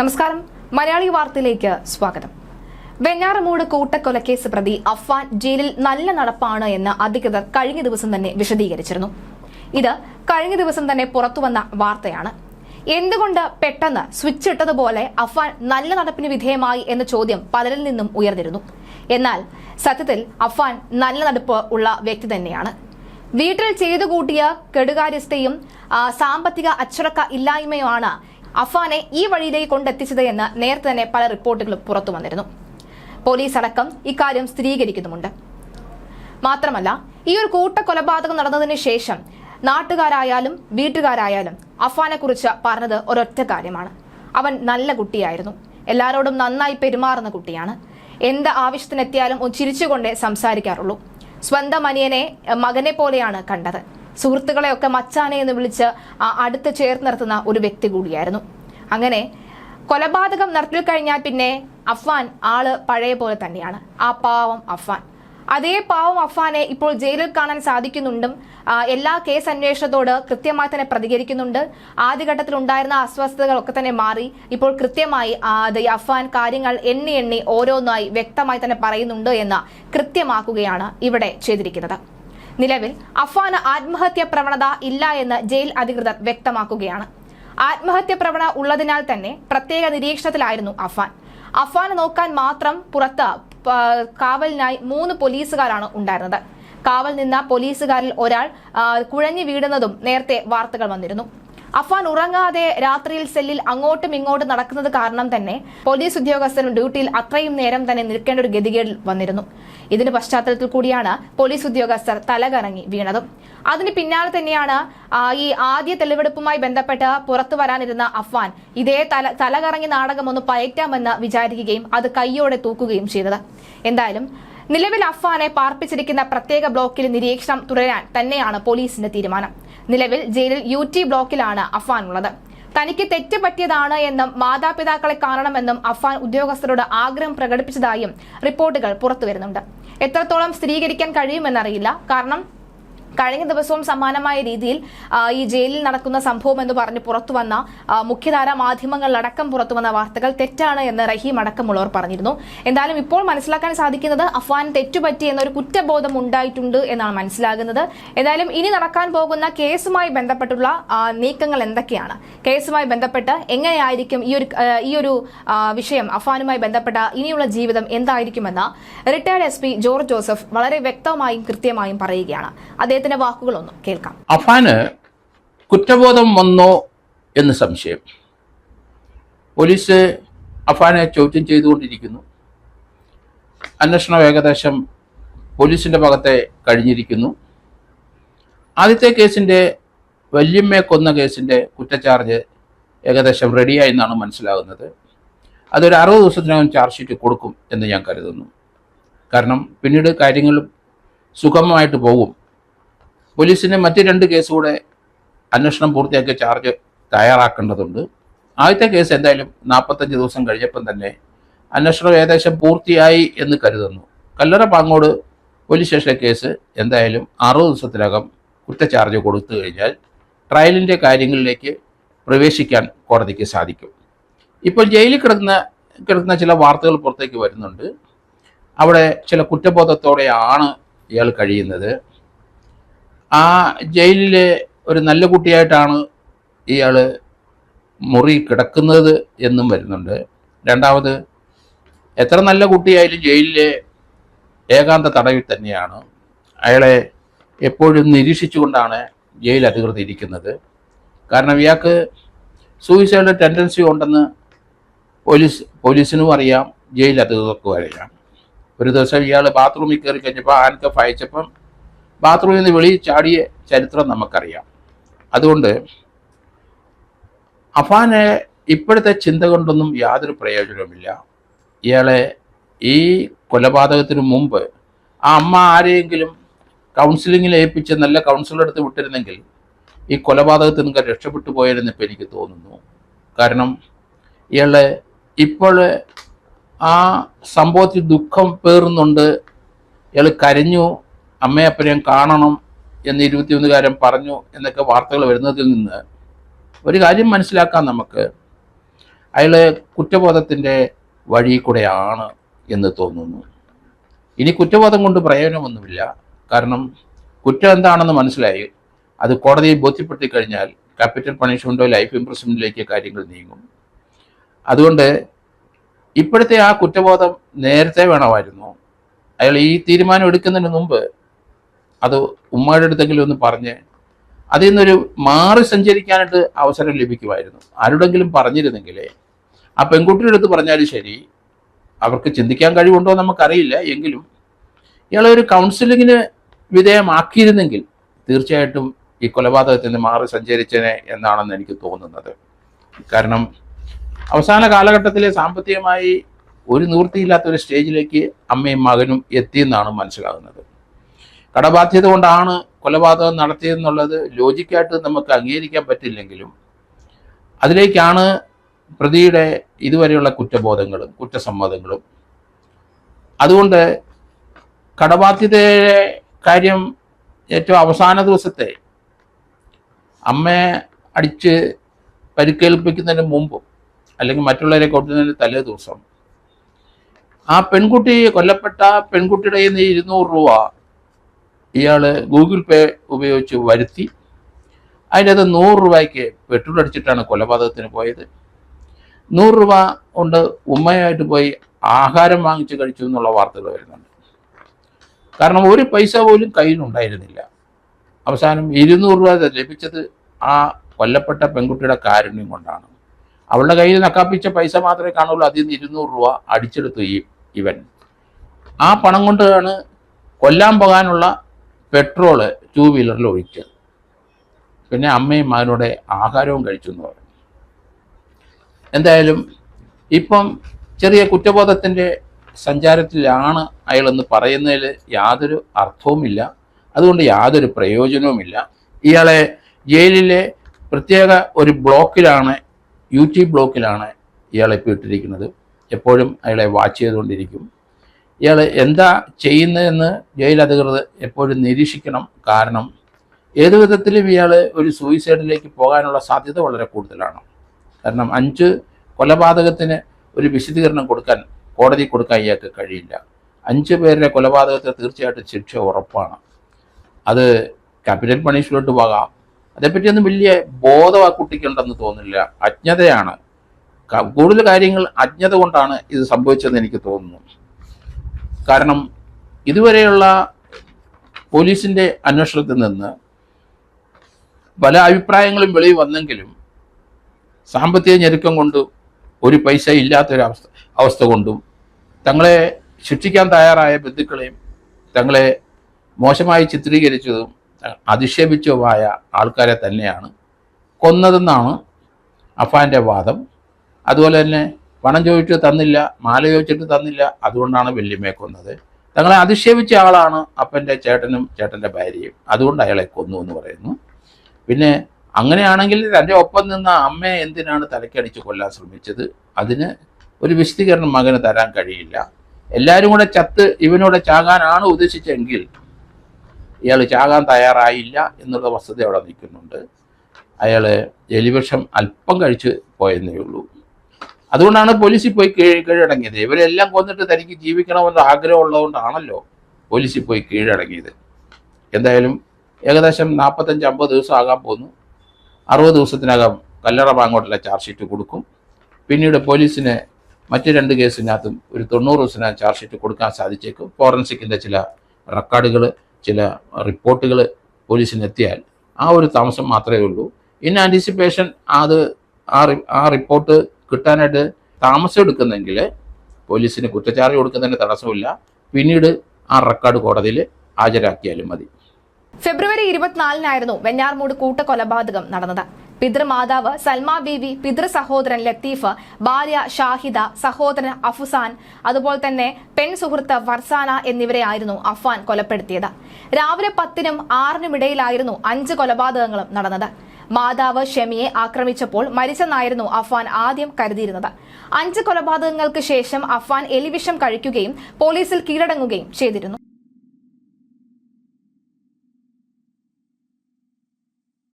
നമസ്കാരം. മലയാളി വാർത്തയിലേക്ക് സ്വാഗതം. വെഞ്ഞാറമൂട് കൂട്ടക്കൊലക്കേസ് പ്രതി അഫ്വാൻ ജയിലിൽ നല്ല നടപ്പാണ് എന്ന് അധികൃതർ കഴിഞ്ഞ ദിവസം തന്നെ വിശദീകരിച്ചിരുന്നു. ഇത് കഴിഞ്ഞ ദിവസം തന്നെ പുറത്തുവന്ന വാർത്തയാണ്. എന്തുകൊണ്ട് പെട്ടെന്ന് സ്വിച്ച് ഇട്ടതുപോലെ അഫ്വാൻ നല്ല നടപ്പിന് വിധേയമായി എന്ന ചോദ്യം പലരിൽ നിന്നും ഉയർന്നിരുന്നു. എന്നാൽ സത്യത്തിൽ അഫ്വാൻ നല്ല നടപ്പ് ഉള്ള വ്യക്തി തന്നെയാണ്. വീട്ടിൽ ചെയ്തു കൂട്ടിയ കെടുകാര്യസ്ഥയും സാമ്പത്തിക അച്ചടക്ക ഇല്ലായ്മയുമാണ് അഫാനെ ഈ വഴിയിലേക്ക് കൊണ്ടെത്തിച്ചത് എന്ന് നേരത്തെ തന്നെ പല റിപ്പോർട്ടുകളും പുറത്തു വന്നിരുന്നു. പോലീസ് അടക്കം ഇക്കാര്യം സ്ഥിരീകരിക്കുന്നുമുണ്ട്. മാത്രമല്ല ഈ ഒരു കൂട്ടക്കൊലപാതകം നടന്നതിന് ശേഷം നാട്ടുകാരായാലും വീട്ടുകാരായാലും അഫാനെ കുറിച്ച് പറഞ്ഞത് ഒരൊറ്റ കാര്യമാണ്. അവൻ നല്ല കുട്ടിയായിരുന്നു. എല്ലാവരോടും നന്നായി പെരുമാറുന്ന കുട്ടിയാണ്. എന്ത് ആവശ്യത്തിനെത്തിയാലും ചിരിച്ചുകൊണ്ടേ സംസാരിക്കാറുള്ളൂ. സ്വന്തം അനിയനെ മകനെ പോലെയാണ് കണ്ടത്. സുഹൃത്തുക്കളെയൊക്കെ മച്ചാനെ എന്ന് വിളിച്ച് അടുത്ത് ചേർത്ത് നിർത്തുന്ന ഒരു വ്യക്തി കൂടിയായിരുന്നു. അങ്ങനെ കൊലപാതകം നടത്തി കഴിഞ്ഞാൽ പിന്നെ അഫ്വാൻ ആൾ പഴയ പോലെ തന്നെയാണ്. ആ പാവം അഫ്വാൻ. അതേ പാവം അഫ്വാനെ ഇപ്പോൾ ജയിലിൽ കാണാൻ സാധിക്കുന്നുണ്ടും എല്ലാ കേസ് അന്വേഷണത്തോട് കൃത്യമായി തന്നെ പ്രതികരിക്കുന്നുണ്ട്. ആദ്യഘട്ടത്തിൽ ഉണ്ടായിരുന്ന അസ്വസ്ഥതകളൊക്കെ തന്നെ മാറി. ഇപ്പോൾ കൃത്യമായി അഫ്വാൻ കാര്യങ്ങൾ എണ്ണി എണ്ണി ഓരോന്നായി വ്യക്തമായി തന്നെ പറയുന്നുണ്ട് എന്ന് കൃത്യമാക്കുകയാണ് ഇവിടെ ചെയ്തിരിക്കുന്നത്. നിലവിൽ അഫ്വാന് ആത്മഹത്യ പ്രവണത ഇല്ല എന്ന് ജയിൽ അധികൃതർ വ്യക്തമാക്കുകയാണ്. ആത്മഹത്യ പ്രവണ ഉള്ളതിനാൽ തന്നെ പ്രത്യേക നിരീക്ഷണത്തിലായിരുന്നു അഫാൻ അഫാനെ നോക്കാൻ മാത്രം പുറത്ത് കാവലിനായി മൂന്ന് പോലീസുകാരാണ് ഉണ്ടായിരുന്നത്. കാവൽ നിന്ന പോലീസുകാരിൽ ഒരാൾ കുഴഞ്ഞു വീടുന്നതും നേരത്തെ വാർത്തകൾ വന്നിരുന്നു. അഫാൻ ഉറങ്ങാതെ രാത്രിയിൽ സെല്ലിൽ അങ്ങോട്ടും ഇങ്ങോട്ടും നടക്കുന്നത് കാരണം തന്നെ പോലീസ് ഉദ്യോഗസ്ഥൻ ഡ്യൂട്ടിയിൽ അത്രയും നേരം തന്നെ നിൽക്കേണ്ട ഒരു ഗതികേടിൽ വന്നിരുന്നു. ഇതിന് പശ്ചാത്തലത്തിൽ കൂടിയാണ് പോലീസ് ഉദ്യോഗസ്ഥർ തലകറങ്ങി വീണതും. അതിന് പിന്നാലെ തന്നെയാണ് ഈ ആദ്യ തെളിവെടുപ്പുമായി ബന്ധപ്പെട്ട് പുറത്തു വരാനിരുന്ന അഫ്വാൻ ഇതേ തല തലകറങ്ങി നാടകം ഒന്ന് പയറ്റാമെന്ന് വിചാരിക്കുകയും അത് കൈയോടെ തൂക്കുകയും ചെയ്തത്. എന്തായാലും നിലവിൽ അഫ്വാനെ പാർപ്പിച്ചിരിക്കുന്ന പ്രത്യേക ബ്ലോക്കിൽ നിരീക്ഷണം തുടരാൻ തന്നെയാണ് പോലീസിന്റെ തീരുമാനം. നിലവിൽ ജയിലിൽ യു ടി ബ്ലോക്കിലാണ് അഫ്വാൻ ഉള്ളത്. തനിക്ക് തെറ്റ് പറ്റിയതാണ് എന്നും മാതാപിതാക്കളെ കാണണമെന്നും അഫ്വാൻ ഉദ്യോഗസ്ഥരോട് ആഗ്രഹം പ്രകടിപ്പിച്ചതായും റിപ്പോർട്ടുകൾ പുറത്തുവരുന്നുണ്ട്. എത്രത്തോളം സ്ഥിരീകരിക്കാൻ കഴിയുമെന്നറിയില്ല. കാരണം കഴിഞ്ഞ ദിവസവും സമാനമായ രീതിയിൽ ഈ ജയിലിൽ നടക്കുന്ന സംഭവം എന്ന് പറഞ്ഞ് പുറത്തു വന്ന മുഖ്യധാര മാധ്യമങ്ങളിലടക്കം പുറത്തു വന്ന വാർത്തകൾ തെറ്റാണ് എന്ന് റഹീം അടക്കമുള്ളവർ പറഞ്ഞിരുന്നു. എന്തായാലും ഇപ്പോൾ മനസ്സിലാക്കാൻ സാധിക്കുന്നത് അഫ്വാൻ തെറ്റുപറ്റി എന്നൊരു കുറ്റബോധം ഉണ്ടായിട്ടുണ്ട് എന്നാണ് മനസ്സിലാകുന്നത്. എന്തായാലും ഇനി നടക്കാൻ പോകുന്ന കേസുമായി ബന്ധപ്പെട്ടുള്ള നീക്കങ്ങൾ എന്തൊക്കെയാണ്? കേസുമായി ബന്ധപ്പെട്ട് എങ്ങനെയായിരിക്കും ഈ ഒരു ഈ ഒരു വിഷയം അഫ്വാനുമായി ബന്ധപ്പെട്ട ഇനിയുള്ള ജീവിതം എന്തായിരിക്കുമെന്ന് റിട്ടയർഡ് എസ് ജോർജ് ജോസഫ് വളരെ വ്യക്തമായും കൃത്യമായും പറയുകയാണ്. അദ്ദേഹത്തിന്റെ വാക്കുകളൊന്നും കേൾക്കാം. അഫാന് കുറ്റബോധം വന്നോ എന്ന് സംശയം. പോലീസ് അഫാനെ ചോദ്യം ചെയ്തുകൊണ്ടിരിക്കുന്നു. അന്വേഷണം ഏകദേശം പോലീസിന്റെ ഭാഗത്തെ കഴിഞ്ഞിരിക്കുന്നു. ആദ്യത്തെ കേസിന്റെ വല്യമ്മയെ കൊന്ന കേസിന്റെ കുറ്റചാർജ് ഏകദേശം റെഡിയായി എന്നാണ് മനസ്സിലാകുന്നത്. അതൊരു അറുപത് ദിവസത്തിനകം ചാർജ് ഷീറ്റ് കൊടുക്കും എന്ന് ഞാൻ കരുതുന്നു. കാരണം പിന്നീട് കാര്യങ്ങൾ സുഗമമായിട്ട് പോകും. പോലീസിന് മറ്റ് രണ്ട് കേസ് കൂടെ അന്വേഷണം പൂർത്തിയാക്കിയ ചാർജ് തയ്യാറാക്കേണ്ടതുണ്ട്. ആദ്യത്തെ കേസ് എന്തായാലും നാൽപ്പത്തഞ്ച് ദിവസം കഴിഞ്ഞപ്പം തന്നെ അന്വേഷണം ഏകദേശം പൂർത്തിയായി എന്ന് കരുതുന്നു. കല്ലറ പാങ്ങോട് പോലീസ് സ്റ്റേഷനിലെ കേസ് എന്തായാലും അറുപത് ദിവസത്തിനകം കുറ്റചാർജ് കൊടുത്തു കഴിഞ്ഞാൽ ട്രയലിന്റെ കാര്യങ്ങളിലേക്ക് പ്രവേശിക്കാൻ കോടതിക്ക് സാധിക്കും. ഇപ്പോൾ ജയിലിൽ കിടക്കുന്ന കിടക്കുന്ന ചില വാർത്തകൾ പുറത്തേക്ക് വരുന്നുണ്ട്. അവിടെ ചില കുറ്റബോധത്തോടെയാണ് ഇയാൾ കഴിയുന്നത്. ആ ജയിലിലെ ഒരു നല്ല കുട്ടിയായിട്ടാണ് ഇയാൾ മുറി കിടക്കുന്നത് എന്നും വരുന്നുണ്ട്. രണ്ടാമത് എത്ര നല്ല കുട്ടിയായാലും ജയിലിലെ ഏകാന്ത തടവിൽ തന്നെയാണ്. അയാളെ എപ്പോഴും നിരീക്ഷിച്ചുകൊണ്ടാണ് ജയിൽ അധികൃതർ ഇരിക്കുന്നത്. കാരണം ഇയാൾക്ക് സൂയിസൈഡ് ടെൻഡൻസി ഉണ്ടെന്ന് പോലീസ് പോലീസിനും അറിയാം ജയിൽ അധികൃതർക്കും അറിയാം. ഒരു ദിവസം ഇയാൾ ബാത്റൂമിൽ കയറി കഴിഞ്ഞപ്പോൾ ആൻകഫ് അയച്ചപ്പം ബാത്റൂമിൽ നിന്ന് വെളിയിൽ ചാടിയ ചരിത്രം നമുക്കറിയാം. അതുകൊണ്ട് അഫാനെ ഇപ്പോഴത്തെ ചിന്ത കൊണ്ടൊന്നും യാതൊരു പ്രയോജനവുമില്ല. ഇയാളെ ഈ കൊലപാതകത്തിന് മുമ്പ് ആ അമ്മ ആരെയെങ്കിലും കൗൺസിലിങ്ങിൽ ഏൽപ്പിച്ച് നല്ല കൗൺസിലർ എടുത്ത് വിട്ടിരുന്നെങ്കിൽ ഈ കൊലപാതകത്തിൽ നിന്ന് രക്ഷപ്പെട്ടു പോയാലെന്ന് ഇപ്പം എനിക്ക് തോന്നുന്നു. കാരണം ഇയാളെ ഇപ്പോൾ ആ സംഭവത്തിൽ ദുഃഖം പേറുന്നുണ്ട്. ഇയാൾ കരഞ്ഞു. അമ്മയപ്പനെയും കാണണം എന്ന് ഇരുപത്തിയൊന്നുകാരൻ പറഞ്ഞു എന്നൊക്കെ വാർത്തകൾ വരുന്നതിൽ നിന്ന് ഒരു കാര്യം മനസ്സിലാക്കാം നമുക്ക്. അയാൾ കുറ്റബോധത്തിന്റെ വഴി കൂടെയാണ് എന്ന് തോന്നുന്നു. ഇനി കുറ്റബോധം കൊണ്ട് പ്രയോജനമൊന്നുമില്ല. കാരണം കുറ്റം എന്താണെന്ന് മനസ്സിലായി. അത് കോടതിയെ ബോധ്യപ്പെടുത്തി കഴിഞ്ഞാൽ ക്യാപിറ്റൽ പണിഷ്മെന്റോ ലൈഫ് ഇംപ്രസ്മെന്റിലേക്ക് കാര്യങ്ങൾ നീങ്ങും. അതുകൊണ്ട് ഇപ്പോഴത്തെ ആ കുറ്റബോധം നേരത്തെ വേണമായിരുന്നു. അയാൾ ഈ തീരുമാനം എടുക്കുന്നതിന് മുമ്പ് അത് ഉമ്മയുടെ അടുത്തെങ്കിലും ഒന്ന് പറഞ്ഞ് അതിൽ നിന്നൊരു മാറി സഞ്ചരിക്കാനായിട്ട് അവസരം ലഭിക്കുമായിരുന്നു. ആരുടെങ്കിലും പറഞ്ഞിരുന്നെങ്കിലേ ആ പെൺകുട്ടിയുടെ അടുത്ത് പറഞ്ഞാലും ശരി അവർക്ക് ചിന്തിക്കാൻ കഴിവുണ്ടോ നമുക്കറിയില്ല. എങ്കിലും ഇയാളെ ഒരു കൗൺസിലിങ്ങിന് വിധേയമാക്കിയിരുന്നെങ്കിൽ തീർച്ചയായിട്ടും ഈ കൊലപാതകത്തിൽ നിന്ന് മാറി സഞ്ചരിച്ചനെ എന്നാണെന്ന് എനിക്ക് തോന്നുന്നത്. കാരണം അവസാന കാലഘട്ടത്തിലെ സാമ്പത്തികമായി ഒരു നിവൃത്തിയില്ലാത്ത ഒരു സ്റ്റേജിലേക്ക് അമ്മയും മകനും എത്തിയെന്നാണ് മനസ്സിലാകുന്നത്. കടബാധ്യത കൊണ്ടാണ് കൊലപാതകം നടത്തിയതെന്നുള്ളത് ലോജിക്കായിട്ട് നമുക്ക് അംഗീകരിക്കാൻ പറ്റില്ലെങ്കിലും അതിലേക്കാണ് പ്രതിയുടെ ഇതുവരെയുള്ള കുറ്റബോധങ്ങളും കുറ്റസമ്മതങ്ങളും. അതുകൊണ്ട് കടബാധ്യതയുടെ കാര്യം ഏറ്റവും അവസാന ദിവസത്തെ അമ്മയെ അടിച്ച് പരിക്കേൽപ്പിക്കുന്നതിന് മുമ്പും അല്ലെങ്കിൽ മറ്റുള്ളവരെ കൊടുക്കുന്നതിന് തലേ ദിവസം ആ പെൺകുട്ടി കൊല്ലപ്പെട്ട പെൺകുട്ടിയുടെ ഇരുന്നൂറ് രൂപ ഇയാൾ ഗൂഗിൾ പേ ഉപയോഗിച്ച് വരുത്തി അതിനകത്ത് നൂറ് രൂപയ്ക്ക് പെട്രോൾ അടിച്ചിട്ടാണ് കൊലപാതകത്തിന് പോയത്. നൂറ് രൂപ കൊണ്ട് ഉമ്മയായിട്ട് പോയി ആഹാരം വാങ്ങിച്ച് കഴിച്ചു എന്നുള്ള വാർത്തകൾ വരുന്നുണ്ട്. കാരണം ഒരു പൈസ പോലും കയ്യിലുണ്ടായിരുന്നില്ല അവസാനം ഇരുന്നൂറ് രൂപ ലഭിച്ചത് ആ കൊല്ലപ്പെട്ട പെൺകുട്ടിയുടെ കാരുണ്യം കൊണ്ടാണ്. അവളുടെ കയ്യിൽ നക്കാപ്പിച്ച പൈസ മാത്രമേ കാണുള്ളൂ. അതിൽ നിന്ന് ഇരുന്നൂറ് രൂപ അടിച്ചെടുത്തു ഈ ഇവൻ. ആ പണം കൊണ്ടാണ് കൊല്ലാൻ പോകാനുള്ള പെട്രോൾ ടൂ വീലറിൽ ഒഴിക്കുക. പിന്നെ അമ്മയും മകനോടെ ആഹാരവും കഴിച്ചു എന്ന് പറഞ്ഞു. എന്തായാലും ഇപ്പം ചെറിയ കുറ്റബോധത്തിന്റെ സഞ്ചാരത്തിലാണ് അയാളെന്ന് പറയുന്നതിൽ യാതൊരു അർത്ഥവുമില്ല. അതുകൊണ്ട് യാതൊരു പ്രയോജനവുമില്ല. ഇയാളെ ജയിലിലെ പ്രത്യേക ഒരു ബ്ലോക്കിലാണ് യു ടി ബ്ലോക്കിലാണ് ഇയാളെ ഇപ്പോൾ ഇട്ടിരിക്കുന്നത്. എപ്പോഴും അയാളെ വാച്ച് ചെയ്തുകൊണ്ടിരിക്കും. ഇയാൾ എന്താ ചെയ്യുന്നതെന്ന് ജയിൽ അധികൃതർ എപ്പോഴും നിരീക്ഷിക്കണം. കാരണം ഏതു വിധത്തിലും ഇയാൾ ഒരു സൂയിസൈഡിലേക്ക് പോകാനുള്ള സാധ്യത വളരെ കൂടുതലാണ്. കാരണം അഞ്ച് കൊലപാതകത്തിന് ഒരു വിശദീകരണം കൊടുക്കാൻ കോടതി കൊടുക്കാൻ ഇയാൾക്ക് കഴിയില്ല. അഞ്ച് പേരുടെ കൊലപാതകത്തിന് തീർച്ചയായിട്ടും ശിക്ഷ ഉറപ്പാണ്. അത് ക്യാപിറ്റൽ പണിഷ്മെന്റ് പോകാം. അതേപ്പറ്റിയൊന്നും വലിയ ബോധം ആ കുട്ടിക്കുണ്ടെന്ന് തോന്നില്ല അജ്ഞതയാണ്. കൂടുതൽ കാര്യങ്ങൾ അജ്ഞത കൊണ്ടാണ് ഇത് സംഭവിച്ചതെന്ന് എനിക്ക് തോന്നുന്നു. കാരണം ഇതുവരെയുള്ള പോലീസിന്റെ അന്വേഷണത്തിൽ നിന്ന് പല അഭിപ്രായങ്ങളും വെളിയിൽ വന്നെങ്കിലും സാമ്പത്തിക ഞെരുക്കം കൊണ്ട് ഒരു പൈസ ഇല്ലാത്തൊരവസ്ഥ അവസ്ഥ കൊണ്ടും തങ്ങളെ ശിക്ഷിക്കാൻ തയ്യാറായ ബന്ധുക്കളെയും തങ്ങളെ മോശമായി ചിത്രീകരിച്ചതും അധിക്ഷേപിച്ചതുമായ ആൾക്കാരെ തന്നെയാണ് കൊന്നതെന്നാണ് അഫാന്റെ വാദം. അതുപോലെ തന്നെ പണം ചോദിച്ചിട്ട് തന്നില്ല മാല ചോദിച്ചിട്ട് തന്നില്ല അതുകൊണ്ടാണ് വല്യമ്മയെ കൊന്നത്. തങ്ങളെ അധിക്ഷേപിച്ച ആളാണ് അപ്പന്റെ ചേട്ടനും ചേട്ടന്റെ ഭാര്യയും. അതുകൊണ്ട് അയാളെ കൊന്നു എന്ന് പറയുന്നു. പിന്നെ അങ്ങനെയാണെങ്കിൽ തന്റെ ഒപ്പം നിന്ന അമ്മയെ എന്തിനാണ് തലക്കടിച്ച് കൊല്ലാൻ ശ്രമിച്ചത്? അതിന് ഒരു വിശദീകരണം മകന് തരാൻ കഴിയില്ല. എല്ലാവരും കൂടെ ചത്ത് ഇവനോട് ചാകാനാണ് ഉദ്ദേശിച്ചെങ്കിൽ ഇയാൾ ചാകാൻ തയ്യാറായില്ല എന്നുള്ള വസ്തുത അവിടെ നിൽക്കുന്നുണ്ട്. അയാൾ എലിവിഷം അല്പം കഴിച്ച് പോയെന്നേ ഉള്ളൂ. അതുകൊണ്ടാണ് പോലീസിൽ പോയി കീഴ് കീഴടങ്ങിയത്. ഇവരെല്ലാം കൊന്നിട്ട് തനിക്ക് ജീവിക്കണമെന്ന ആഗ്രഹമുള്ളതുകൊണ്ടാണല്ലോ പോലീസിൽ പോയി കീഴടങ്ങിയത്. എന്തായാലും ഏകദേശം നാൽപ്പത്തഞ്ച് അമ്പത് ദിവസം ആകാൻ പോകുന്നു അറുപത് ദിവസത്തിനകം കല്ലറ ബാങ്കോട്ടിലെ ചാർജ് ഷീറ്റ് കൊടുക്കും. പിന്നീട് പോലീസിന് മറ്റ് രണ്ട് കേസിനകത്തും ഒരു തൊണ്ണൂറ് ദിവസത്തിനകം ചാർജ് ഷീറ്റ് കൊടുക്കാൻ സാധിച്ചേക്കും. ഫോറൻസിക്കിന്റെ ചില റെക്കോർഡുകൾ ചില റിപ്പോർട്ടുകൾ പോലീസിന് എത്തിയാൽ ആ ഒരു താമസം മാത്രമേ ഉള്ളൂ. ഇൻ ആന്റിസിപ്പേഷൻ അത് ആ റിപ്പോർട്ട് കിട്ടാനായിട്ട് താമസം എടുക്കുന്നെങ്കിൽ പോലീസിന് കുറ്റച്ചാർജ് കൊടുക്കുന്നതിന് തടസ്സമില്ല. പിന്നീട് ആ റെക്കോർഡ് കോടതിയിൽ ഹാജരാക്കിയാലും മതി. ഫെബ്രുവരി ഇരുപത്തിനാലിനായിരുന്നു വെഞ്ഞാർമൂട് കൂട്ടക്കൊലപാതകം നടന്നത്. പിതൃമാതാവ് സൽമ ബീവി പിതൃ സഹോദരൻ ലത്തീഫ് ഭാര്യ ഷാഹിദ സഹോദരൻ അഫുസാൻ അതുപോലെ തന്നെ പെൺ സുഹൃത്ത് ഫർസാന എന്നിവരെയായിരുന്നു അഫ്വാൻ കൊലപ്പെടുത്തിയത്. രാവിലെ പത്തിനും ആറിനും ഇടയിലായിരുന്നു അഞ്ച് കൊലപാതകങ്ങളും നടന്നത്. മാതാവ് ഷെമിയെ ആക്രമിച്ചപ്പോൾ മരിച്ചെന്നായിരുന്നു അഫ്വാൻ ആദ്യം കരുതിയിരുന്നത്. അഞ്ച് കൊലപാതകങ്ങൾക്ക് ശേഷം അഫ്വാൻ എലിവിഷം കഴിക്കുകയും പോലീസിൽ കീഴടങ്ങുകയും ചെയ്തിരുന്നു.